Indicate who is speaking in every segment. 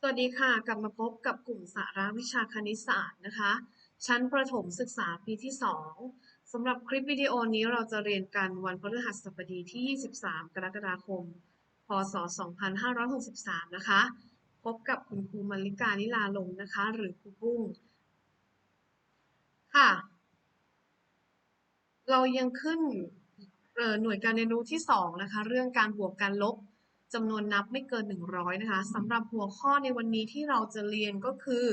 Speaker 1: สวัสดีค่ะ กลับมาพบกับกลุ่มสาระวิชาคณิตศาสตร์นะคะ ชั้นประถมศึกษาปีที่ 2สำหรับคลิปวิดีโอนี้เราจะเรียนกันวันพฤหัสบดีที่ 23 กรกฎาคม พศ 2563 นะคะ พบกับคุณครูมาริกานิลาลงนะคะ หรือครูบุ้งค่ะ เรายังขึ้นเอ่อหน่วยการเรียนรู้ที่ 2 นะคะ เรื่องการบวกการลบ จำนวนนับไม่เกิน 100 นะคะสำหรับหัวข้อในวันนี้ที่เราจะเรียนก็คือ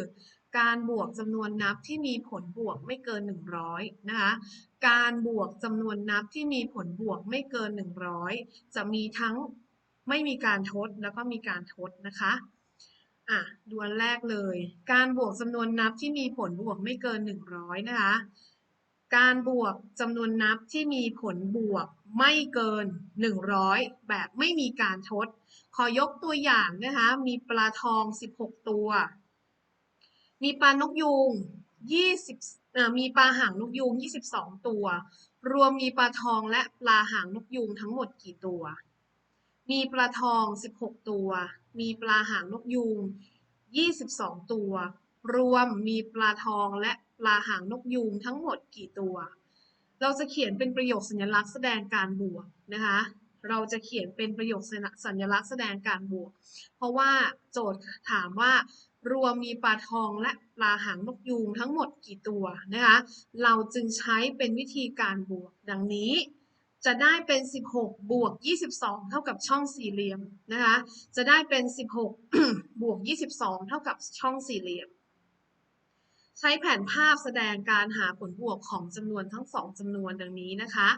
Speaker 1: การบวกจำนวนนับที่มีผลบวกไม่เกิน 100 นะคะ การบวกจำนวนนับที่มีผลบวกไม่เกิน 100 จะมีทั้งไม่มีการทดแล้วก็มีการทดนะคะอะดูอันแรกเลย การบวกจำนวนนับที่มีผลบวกไม่เกิน 100 นะคะ การบวกจำนวนนับที่มีผลบวก ไม่เกิน 100 แบบไม่มีการทด ขอยกตัวอย่างนะคะ มีปลาทอง 16 ตัว มีปลานกยูง 20มีปลาหางนกยูง 22 ตัว รวมมีปลาทองและปลาหางนกยูงทั้งหมดกี่ตัว มีปลาทอง 16 ตัว มีปลาหางนกยูง 22 ตัว รวมมีปลาทองและปลาหางนกยูงทั้งหมดกี่ตัว เราจะเขียนเป็นประโยคสัญลักษณ์แสดงการบวกนะคะ เราจะเขียนเป็นประโยคสัญลักษณ์แสดงการบวก เพราะว่าโจทย์ถามว่ารวมมีปลาทองและปลาหางนกยูงทั้งหมดกี่ตัวนะคะ เราจึงใช้เป็นวิธีการบวก ดังนี้จะได้เป็น 16 บวก 22 เท่ากับช่องสี่เหลี่ยมนะคะ จะได้เป็น 16 บวก 22 เท่ากับช่องสี่เหลี่ยม ใช้แผนภาพแสดงการหาผลบวกของจำนวนทั้งสองจำนวนดังนี้นะคะ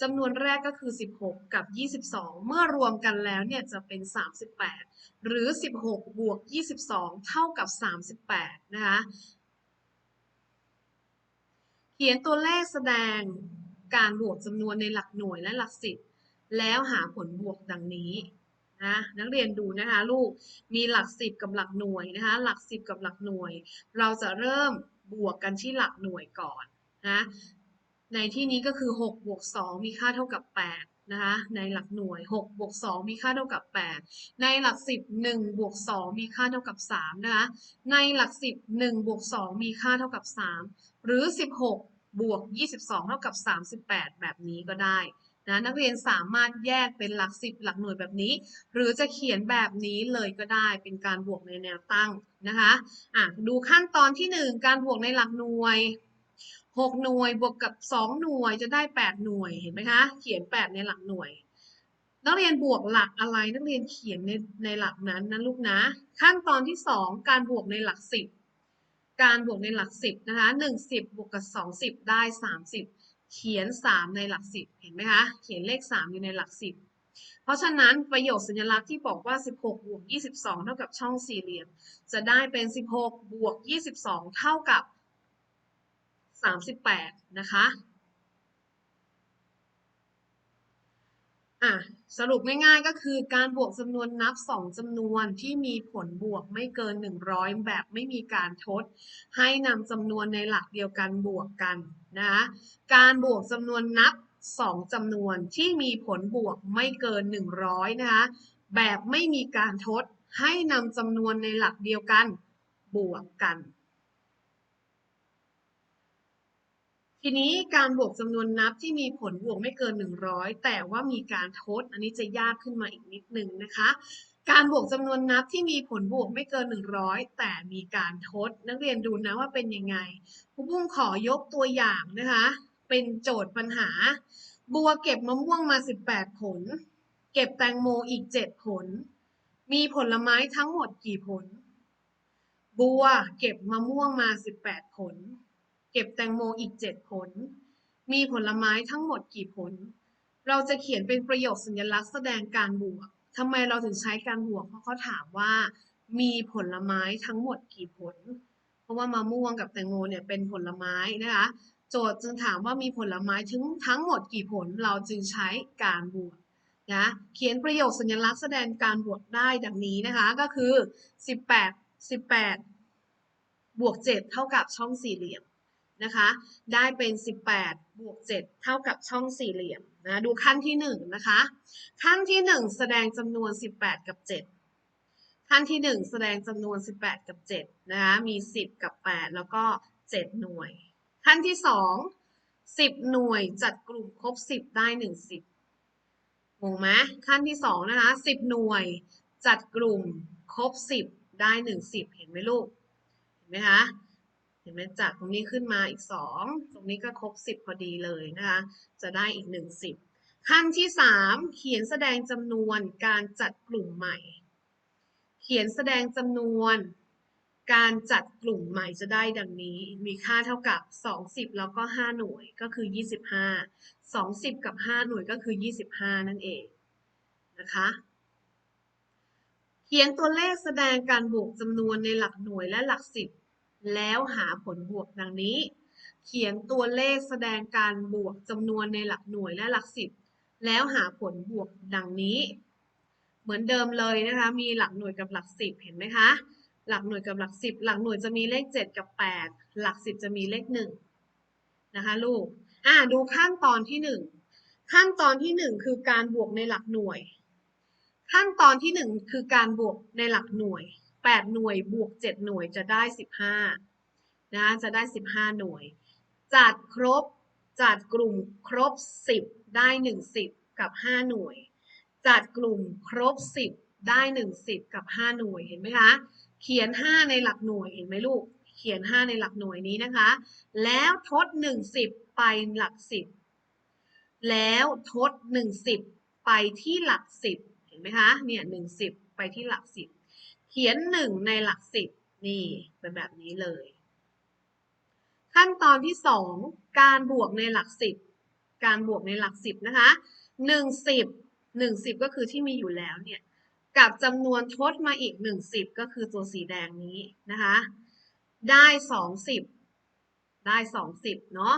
Speaker 1: จำนวนแรกก็คือ 16 กับ 22 เมื่อรวมกันแล้วเนี่ยจะเป็น 38 หรือ 16 บวก 22 เท่ากับ 38 นะคะ เขียนตัวเลขแสดงการบวกจำนวนในหลักหน่วยและหลักสิบ แล้วหาผลบวกดังนี้ นะนักเรียนดูนะคะลูกมีหลักสิบกับหลักหน่วยนะคะหลักสิบกับหลักหน่วย เราจะเริ่มบวกกันที่หลักหน่วยก่อนนะในที่นี้ก็คือ6บวก2มีค่าเท่ากับ8นะคะในหลักหน่วย6บวก2มีค่าเท่ากับ 8 ในหลัก 10 1บวก2มีค่าเท่ากับ3นะคะในหลัก 10 1บวก2มีค่าเท่ากับ 3 หรือ 16บวก22 เท่ากับ 38 แบบนี้ก็ได้ นะนักเรียนสามารถแยกเป็นหลัก10หลักหน่วยแบบนี้ หรือจะเขียนแบบนี้เลยก็ได้เป็นการบวกในแนวตั้งนะคะอะดูขั้นตอนที่ 1 การบวกในหลักหน่วย 6 หน่วยบวกกับ 2 หน่วยจะได้ 8 หน่วยเห็นไหมคะ เขียน 8 ในหลักหน่วย นักเรียนบวกหลักอะไรนักเรียนเขียนในในหลักนั้นนะลูกนะ ขั้นตอนที่ 2 การบวกในหลัก 10 การบวกในหลัก 10นะคะ1 10บวกกับ 2 10 ได้ 30 เขียน 3 ในหลักสิบเห็นไหมคะเขียนเลข 3 อยู่ในหลักสิบเพราะฉะนั้นประโยคสัญลักษณ์ที่บอกว่า 16 บวก 22 เท่ากับช่องสี่เหลี่ยม จะได้เป็น 16 บวก 22 เท่ากับ 38 นะคะ อะสรุปง่ายๆก็คือการบวกจำนวนนับ 2จำนวนที่มีผลบวกไม่เกิน 100 แบบไม่มีการทด ให้นำจำนวนในหลักเดียวกันบวกกันนะการบวกจำนวนนับ 2จำนวนที่มีผลบวกไม่เกิน 100นะคะแบบไม่มีการทด ให้นำจำนวนในหลักเดียวกันบวกกัน ทีนี้การบวกจำนวนนับที่มีผลบวกไม่เกิน 100 แต่ว่ามีการทด อันนี้จะยากขึ้นมาอีกนิดนึงนะคะ การบวกจำนวนนับที่มีผลบวกไม่เกิน 100 แต่มีการทด นักเรียนดูนะว่าเป็นยังไงครูบุ้งขอยกตัวอย่างนะคะ เป็นโจทย์ปัญหา บัวเก็บมะม่วงมา 18 ผล เก็บแตงโมอีก 7 ผล มีผลไม้ทั้งหมดกี่ผล บัวเก็บมะม่วงมา 18 ผล เก็บแตงโมอีก7ผล มีผลไม้ทั้งหมดกี่ผล เราจะเขียนเป็นประโยคสัญลักษณ์แสดงการบวกทำไมเราถึงใช้การบวก เพราะเขาถามว่า มีผลไม้ทั้งหมดกี่ผล เพราะว่ามะม่วงกับแตงโมเนี่ยเป็นผลไม้นะคะ โจทย์จึงถามว่ามีผลไม้ถึงทั้งหมดกี่ผล เราจึงใช้การบวกนะเขียนประโยคสัญลักษณ์แสดงการบวกได้ดังนี้นะคะก็คือ 18 18 บวก 7 เท่ากับช่องสี่เหลี่ยม นะคะ ได้เป็น 18 บวก 7 เท่ากับช่องสี่เหลี่ยมนะดูขั้นที่1นะคะ ขั้นที่ 1 แสดงจำนวน 18 กับ 7 ขั้นที่หนึ่งแสดงจำนวน 18 กับ7นะคะมี 10 กับ 8 แล้วก็ 7 หน่วย ขั้นที่สอง10 หน่วยจัดกลุ่มครบ 10 ได้ 1 10งงไหมขั้นที่สองนะคะ 10 หน่วยจัดกลุ่มครบ 10 ได้ 1 10 เห็นไหมลูก เห็นไหมคะ ห็นไหมจากตรงนี้ขึ้นมาอีก 2 ตรงนี้ก็ครบ 10 พอดีเลยนะคะ จะได้อีก1 10ขั้นที่ 3 เขียนแสดงจำนวนการจัดกลุ่มใหม่ เขียนแสดงจำนวนการจัดกลุ่มใหม่จะได้ดังนี้ มีค่าเท่ากับ 20 แล้วก็ 5 หน่วยก็คือ 25 20 กับ 5 หน่วยก็คือ 25 นั่นเองนะคะ เขียนตัวเลขแสดงการบวกจำนวนในหลักหน่วยและหลักสิบ แล้วหาผลบวกดังนี้ เขียนตัวเลขแสดงการบวกจำนวนในหลักหน่วยและหลักสิบ แล้วหาผลบวกดังนี้ เหมือนเดิมเลยนะคะ มีหลักหน่วยกับหลักสิบเห็นไหมคะ หลักหน่วยกับหลักสิบ หลักหน่วยจะมีเลข 7 กับ 8 หลักสิบจะมีเลข1นะคะลูก อ่าดูขั้นตอนที่1ขั้นตอนที่1คือการบวกในหลักหน่วย ขั้นตอนที่1คือการบวกในหลักหน่วย 8 หน่วยบวก 7 หน่วยจะได้ 15นะคะจะได้ 15 หน่วย จัดครบจัดกลุ่มครบ 10 ได้ 1 10 กับ 5 หน่วย จัดกลุ่มครบ 10 ได้ 1 10 กับ 5 หน่วยเห็นไหมคะ เขียน 5 ในหลักหน่วยเห็นไหมลูก เขียน 5 ในหลักหน่วยนี้นะคะ แล้วทด 1 10 ไปหลัก 10 แล้วทด 1 10 ไปที่หลัก 10 เห็นไหมคะเนี่ย1 10 ไปที่หลัก 10 เขียน1ในหลัก10นี่เป็นแบบนี้เลย ขั้นตอนที่2การบวกในหลัก10การบวกในหลัก10นะคะ1 10 1 10ก็คือที่มีอยู่แล้วเนี่ยกับจำนวนทดมาอีก1 10ก็คือตัวสีแดงนี้นะคะได้2 10ได้2 10เนาะ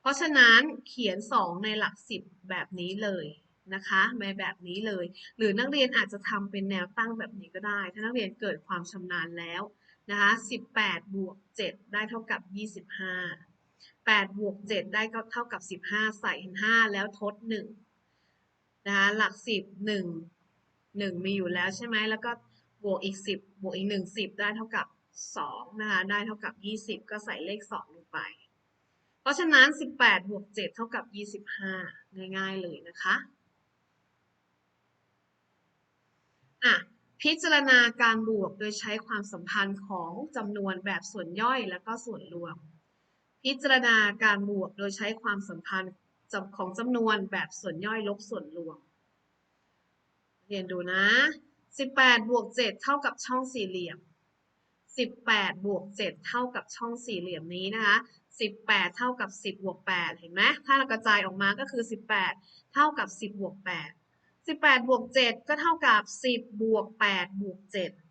Speaker 1: เพราะฉะนั้นเขียน2ในหลัก10แบบนี้เลย นะคะในแบบนี้เลย หรือนักเรียนอาจจะทำเป็นแนวตั้งแบบนี้ก็ได้ ถ้านักเรียนเกิดความชำนาญแล้วนะคะ18 บวก 7 ได้เท่ากับ 25 8 บวก 7 ได้ก็เท่ากับ 15 ใส่ 5 แล้วทด 1 นะคะ หลัก 10 1 1 มีอยู่แล้วใช่ไหม แล้วก็บวกอีก 10 บวกอีก 1 10 ได้เท่ากับ 2 นะคะ ได้เท่ากับ 20 ก็ใส่เลข 2 ลงไป เพราะฉะนั้น 18 บวก 7 เท่ากับ 25 ง่ายๆเลยนะคะ อะพิจารณาการบวกโดยใช้ความสัมพันธ์ของจำนวนแบบส่วนย่อยและก็ส่วนรวม พิจารณาการบวกโดยใช้ความสัมพันธ์ของจำนวนแบบส่วนย่อยลบส่วนรวม เรียนดูนะ 18บวก7เท่ากับช่องสี่เหลี่ยม 18บวก7เท่ากับช่องสี่เหลี่ยมนี้นะคะ 18 เท่ากับ 10บวก8เห็นไหมถ้าเรากระจายออกมาก็คือ 18 เท่ากับ 10บวก8 18 บวก 7 ก็เท่ากับ 10 บวก 8 บวก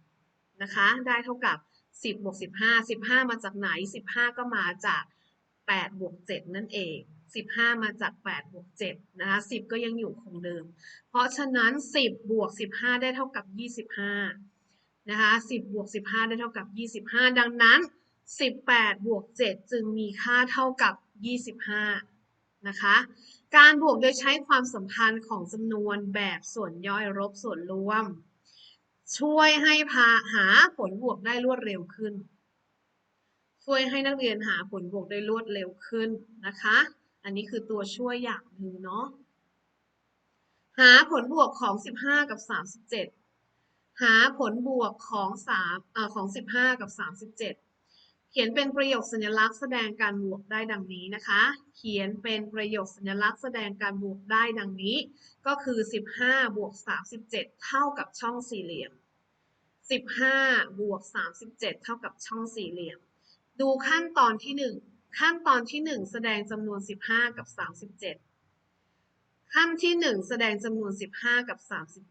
Speaker 1: 7 นะคะ ได้เท่ากับ 10 บวก 15 15 มาจากไหน 15 ก็มาจาก 8 บวก 7 นั่นเอง 15 มาจาก 8 บวก 7 นะคะ 10 ก็ยังอยู่คงเดิม เพราะฉะนั้น 10 บวก 15 ได้เท่ากับ 25 นะคะ 10 บวก 15 ได้เท่ากับ 25 ดังนั้น 18 บวก 7 จึงมีค่าเท่ากับ 25 นะคะ การบวกโดยใช้ความสัมพันธ์ของจำนวนแบบส่วนย่อยลบส่วนรวม ช่วยให้พาหาผลบวกได้รวดเร็วขึ้น ช่วยให้นักเรียนหาผลบวกได้รวดเร็วขึ้นนะคะ อันนี้คือตัวช่วยอย่างหนึ่งเนาะหาผลบวกของ 15 กับ 37 หาผลบวกของ3เอ่อของ 15 กับ 37 เขียนเป็นประโยคสัญลักษณ์แสดงการบวกได้ดังนี้นะคะ เขียนเป็นประโยคสัญลักษณ์แสดงการบวกได้ดังนี้ ก็คือ 15บวก37 เท่ากับช่องสี่เหลี่ยม 15บวก37 เท่ากับช่องสี่เหลี่ยม ดูขั้นตอนที่ 1 ขั้นตอนที่ 1 แสดงจำนวน 15 กับ 37 ขั้นที่ 1 แสดงจำนวน 15 กับ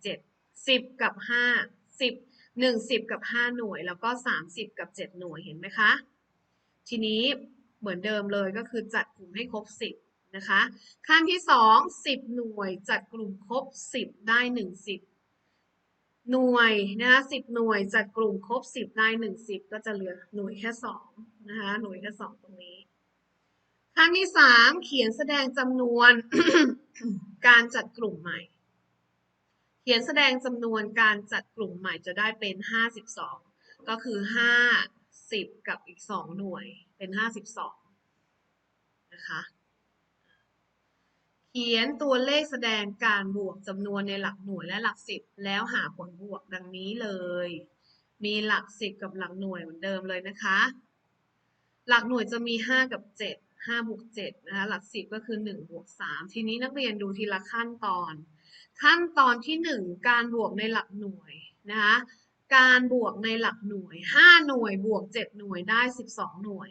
Speaker 1: 37 10 กับ 5 10 1 10 กับ 5 หน่วย แล้วก็ 30 กับ 7 หน่วย เห็นไหมคะ ทีนี้เหมือนเดิมเลยก็คือจัดกลุ่มให้ครบ 10 นะคะ ขั้นที่ 2 10 หน่วยจัดกลุ่มครบ 10 ได้ 1 10 หน่วยนะคะ10 หน่วยจัดกลุ่มครบ 10 ได้ 1 10 ก็จะเหลือหน่วยแค่2นะคะหน่วยแค่ 2 ตรงนี้ ขั้นที่ 3 เขียนแสดงจำนวนการจัดกลุ่มใหม่ เขียนแสดงจำนวนการจัดกลุ่มใหม่จะได้เป็น 52 ก็คือ 50กับอีก 2 หน่วยเป็น 52 นะคะ เขียนตัวเลขแสดงการบวกจำนวนในหลักหน่วยและหลักสิบแล้วหาผลบวกดังนี้เลย มีหลักสิบกับหลักหน่วยเหมือนเดิมเลยนะคะ หลักหน่วยจะมี 5 กับ 7 5บวก7นะคะหลักสิบก็คือ1บวก3ทีนี้นักเรียนดูทีละขั้นตอน ขั้นตอนที่ 1 การบวกในหลักหน่วยนะคะ การบวกในหลักหน่วย 5 หน่วยบวก 7 หน่วยได้ 12 หน่วย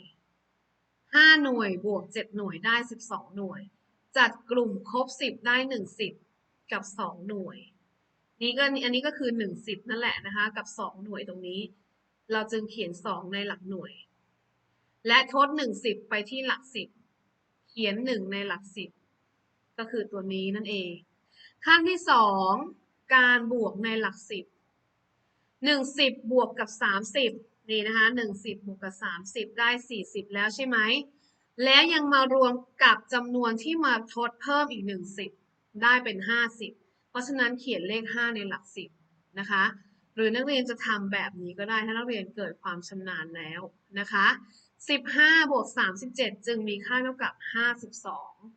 Speaker 1: 5 หน่วยบวก 7 หน่วยได้ 12 หน่วย จัดกลุ่มครบ 10 ได้ 1 10 กับ 2 หน่วย นี่ก็อันนี้ก็คือ 1 10 นั่นแหละนะคะ กับ 2 หน่วยตรงนี้ เราจึงเขียน 2 ในหลักหน่วย และทด 1 10 ไปที่หลัก 10 เขียน 1 ในหลัก 10 ก็คือตัวนี้นั่นเอง ขั้นที่ 2 การบวกในหลัก 10 1 10บบวกกับ30นี่นะคะ1 10บบวกกับ30ได้40แล้วใช่ไหม แล้วยังมารวมกับจำนวนที่มาทดเพิ่มอีก1 10ได้เป็น50เพราะฉะนั้นเขียนเลข5ในหลัก10นะคะ หรือนักเรียนจะทำแบบนี้ก็ได้ถ้านักเรียนเกิดความชำนาญแล้วนะคะ15บห้าบวก37จึงมีค่าเท่ากับ52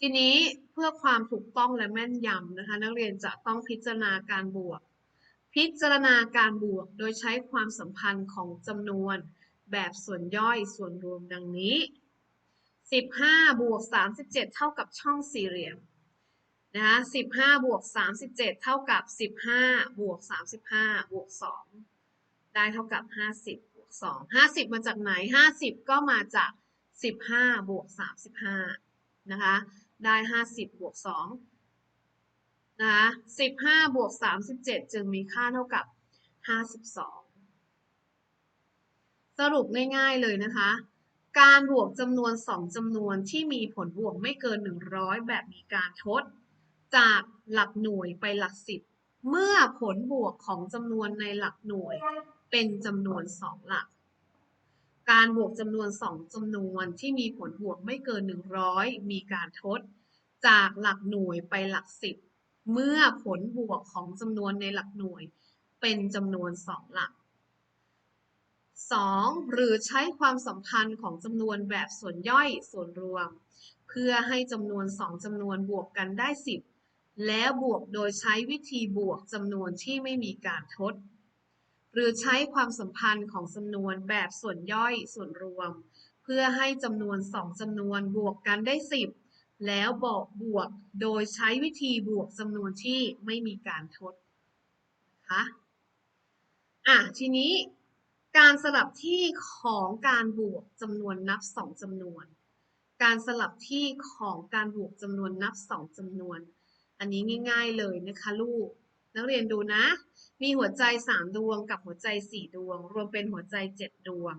Speaker 1: ทีนี้เพื่อความถูกต้องและแม่นยำนะคะ นักเรียนจะต้องพิจารณาการบวก พิจารณาการบวกโดยใช้ความสัมพันธ์ของจำนวนแบบส่วนย่อยส่วนรวมดังนี้ 15 บวก 37 เท่ากับช่องสี่เหลี่ยมนะคะ15 บวก 37 เท่ากับ 15 บวก 35 บวก 2 ได้เท่ากับ 50 บวก 2 50 มาจากไหน 50 ก็มาจาก 15 บวก 35 นะคะ ได้ 50 บวก2นะคะ15 บวก 37 จึงมีค่าเท่ากับ 52 สรุปง่ายๆเลยนะคะ การบวกจำนวน 2จำนวนที่มีผลบวกไม่เกิน 100 แบบมีการทด จากหลักหน่วยไปหลักสิบเมื่อผลบวกของจำนวนในหลักหน่วยเป็นจำนวน 2 หลัก การบวกจำนวน 2จำนวนที่มีผลบวกไม่เกิน 100 มีการทด จากหลักหน่วยไปหลักสิบเมื่อผลบวกของจำนวนในหลักหน่วย เป็นจำนวน 2 หลัก 2. หรือใช้ความสัมพันธ์ของจำนวนแบบส่วนย่อยส่วนรวม เพื่อให้จำนวน 2จำนวนบวกกันได้ 10 แล้วบวกโดยใช้วิธีบวกจำนวนที่ไม่มีการทด หรือใช้ความสัมพันธ์ของจำนวนแบบส่วนย่อยส่วนรวม เพื่อให้จำนวน 2จำนวนบวกกันได้ 10 แล้วบอกบวกโดยใช้วิธีบวกจำนวนที่ไม่มีการทดนะคะอะทีนี้การสลับที่ของการบวกจำนวนนับสองจำนวน การสลับที่ของการบวกจำนวนนับสองจำนวน อันนี้ง่าย ๆเลยนะคะลูก นักเรียนดูนะ มีหัวใจ 3 ดวงกับหัวใจ 4 ดวง รวมเป็นหัวใจ 7 ดวง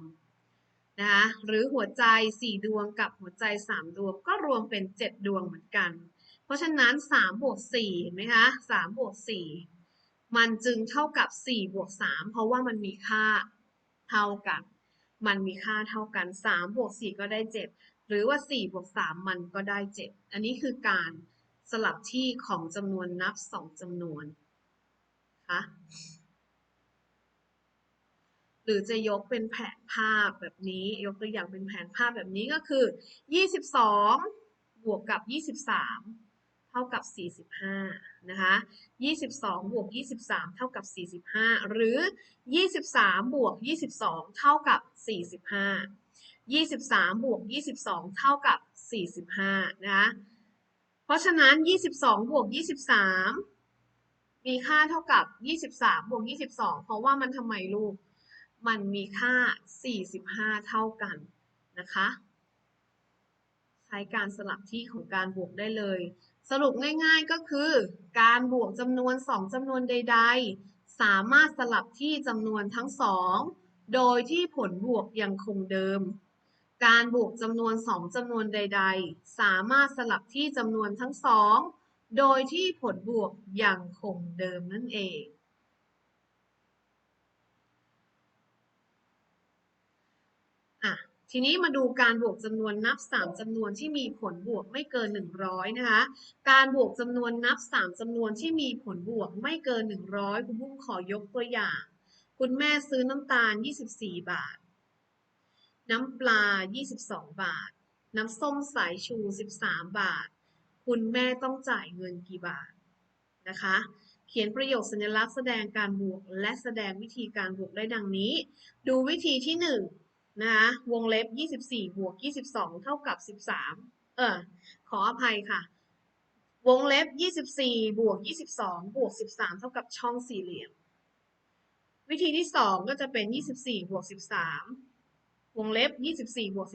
Speaker 1: นะคะหรือหัวใจ 4 ดวงกับหัวใจ 3 ดวงก็รวมเป็น 7 ดวงเหมือนกัน เพราะฉะนั้น3บวก4เห็นไหมคะ3บวก4มันจึงเท่ากับ4บวก3เพราะว่ามันมีค่าเท่ากัน มันมีค่าเท่ากัน3บวก4ก็ได้ 7 หรือว่า4บวก3มันก็ได้ 7 อันนี้คือการสลับที่ของจำนวนนับ 2จำนวน คะ หรือจะยกเป็นแผนภาพแบบนี้ ยกตัวอย่างเป็นแผนภาพแบบนี้ก็คือ 22 บวกกับ 23 เท่ากับ 45 นะคะ 22 บวก 23 เท่ากับ 45 หรือ 23 บวก 22 เท่ากับ 45 23 บวก 22 เท่ากับ 45 นะคะ เพราะฉะนั้น 22 บวก 23 มีค่าเท่ากับ 23บวก22 เพราะว่ามันทำไมลูก มันมีค่า 45 เท่ากันนะคะ ใช้การสลับที่ของการบวกได้เลย สรุปง่ายๆก็คือ การบวกจำนวน 2จำนวนใด ๆ สามารถสลับที่จำนวนทั้งสองโดยที่ผลบวกยังคงเดิม การบวกจำนวน 2จำนวนใด ๆ สามารถสลับที่จำนวนทั้งสอง โดยที่ผลบวกยังคงเดิมนั่นเอง อะ ทีนี้มาดูการบวกจำนวนนับ 3จำนวนที่มีผลบวกไม่เกิน 100 นะคะ การบวกจำนวนนับ 3จำนวนที่มีผลบวกไม่เกิน 100 คุณบุ้งขอยกตัวอย่าง คุณแม่ซื้อน้ำตาล 24 บาท น้ำปลา 22 บาท น้ำส้มสายชู 13 บาท คุณแม่ต้องจ่ายเงินกี่บาทนะคะ เขียนประโยคสัญลักษณ์แสดงการบวก และแสดงวิธีการบวกได้ดังนี้ ดูวิธีที่1นะคะวงเล็บ 24 บวก 22 เท่ากับ 13 เออขออภัยค่ะ วงเล็บ 24 บวก 22 บวก 13 เท่ากับช่องสี่เหลี่ยม วิธีที่ 2 ก็จะเป็น 24 บวก 13 วงเล็บ 24 บวก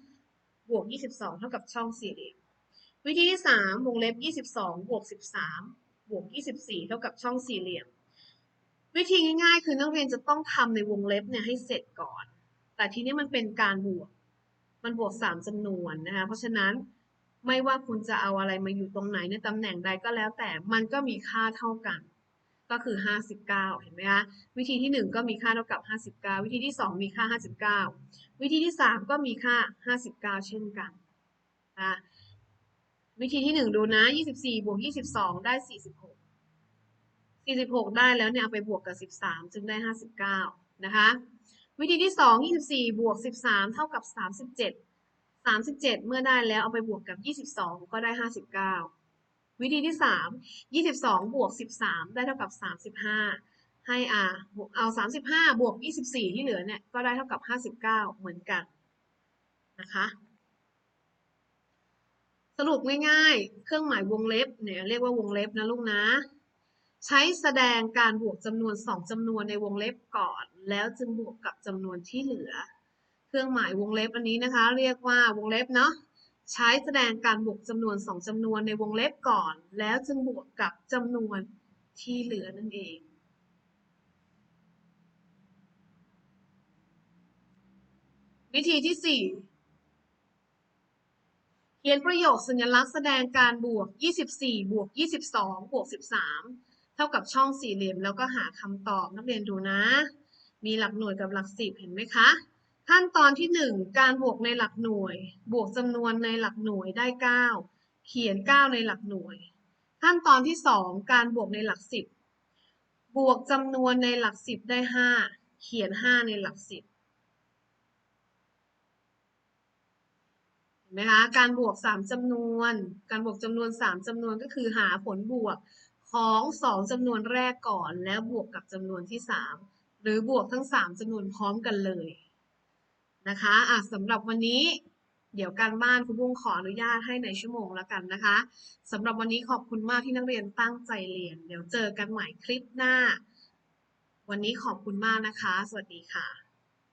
Speaker 1: 13 บวก 22 เท่ากับช่องสี่เหลี่ยม วิธีที่3วงเล็บ22บวก13บวก24เท่ากับช่องสี่เหลี่ยม วิธีง่ายๆ คือนักเรียนจะต้องทำในวงเล็บเนี่ยให้เสร็จก่อน แต่ทีนี้มันเป็นการบวก มันบวก3จำนวนนะคะ เพราะฉะนั้นไม่ว่าคุณจะเอาอะไรมาอยู่ตรงไหนในตำแหน่งใดก็แล้ว แต่มันก็มีค่าเท่ากัน ก็คือ 59 เห็นไหมคะวิธีที่ 1 ก็มีค่าเท่ากับ 59 วิธีที่ 2 มีค่า 59 วิธีที่ 3 ก็มีค่า 59 เช่นกันนะ วิธีที่หนึ่งดูนะยี่สิบสี่บวกยี่สิบสองได้สี่สิบหกสี่สิบหกได้แล้วเนี่ยเอาไปบวกกับสิบสามจึงได้ห้าสิบเก้านะคะ วิธีที่สองยี่สิบสี่บวกสิบสามเท่ากับสามสิบเจ็ดสามสิบเจ็ดเมื่อได้แล้วเอาไปบวกกับยี่สิบสองก็ได้ห้าสิบเก้าวิธีที่สามยี่สิบสองบวกสิบสามได้เท่ากับสามสิบห้าให้อาเอาสามสิบห้าบวกยี่สิบสี่ที่เหลือเนี่ยก็ได้เท่ากับห้าสิบเก้าเหมือนกันนะคะ สรุปง่ายๆ เครื่องหมายวงเล็บเนี่ยเรียกว่าวงเล็บนะลูกนะ ใช้แสดงการบวกจำนวน 2จำนวนในวงเล็บก่อน แล้วจึงบวกกับจำนวนที่เหลือ เครื่องหมายวงเล็บอันนี้นะคะ เรียกว่าวงเล็บเนาะใช้แสดงการบวกจำนวน 2จำนวนในวงเล็บก่อน แล้วจึงบวกกับจำนวนที่เหลือนั่นเองวิธีที่4 เขียนประโยคสัญลักษณ์แสดงการบวก 24 บวก 22 บวก 13 เท่ากับช่องสี่เหลี่ยมแล้วก็หาคำตอบนักเรียนดูนะ มีหลักหน่วยกับหลักสิบเห็นไหมคะ ขั้นตอนที่ 1 การบวกในหลักหน่วย บวกจำนวนในหลักหน่วยได้ 9 เขียน 9 ในหลักหน่วย ขั้นตอนที่ 2 การบวกในหลักสิบบวกจำนวนในหลักสิบได้ 5 เขียน 5 ในหลักสิบ นไหมคะการบวก 3จำนวน การบวกจำนวน 3จำนวนก็คือหาผลบวกของ 2จำนวนแรกก่อน แล้วบวกกับจำนวนที่ 3 หรือบวกทั้ง 3จำนวนพร้อมกันเลยนะคะอะสำหรับวันนี้เดี๋ยวการบ้านคุณบุ้งขออนุญาตให้ในชั่วโมงแล้วกันนะคะสำหรับวันนี้ขอบคุณมากที่นักเรียนตั้งใจเรียน เดี๋ยวเจอกันใหม่คลิปหน้า วันนี้ขอบคุณมากนะคะ สวัสดีค่ะ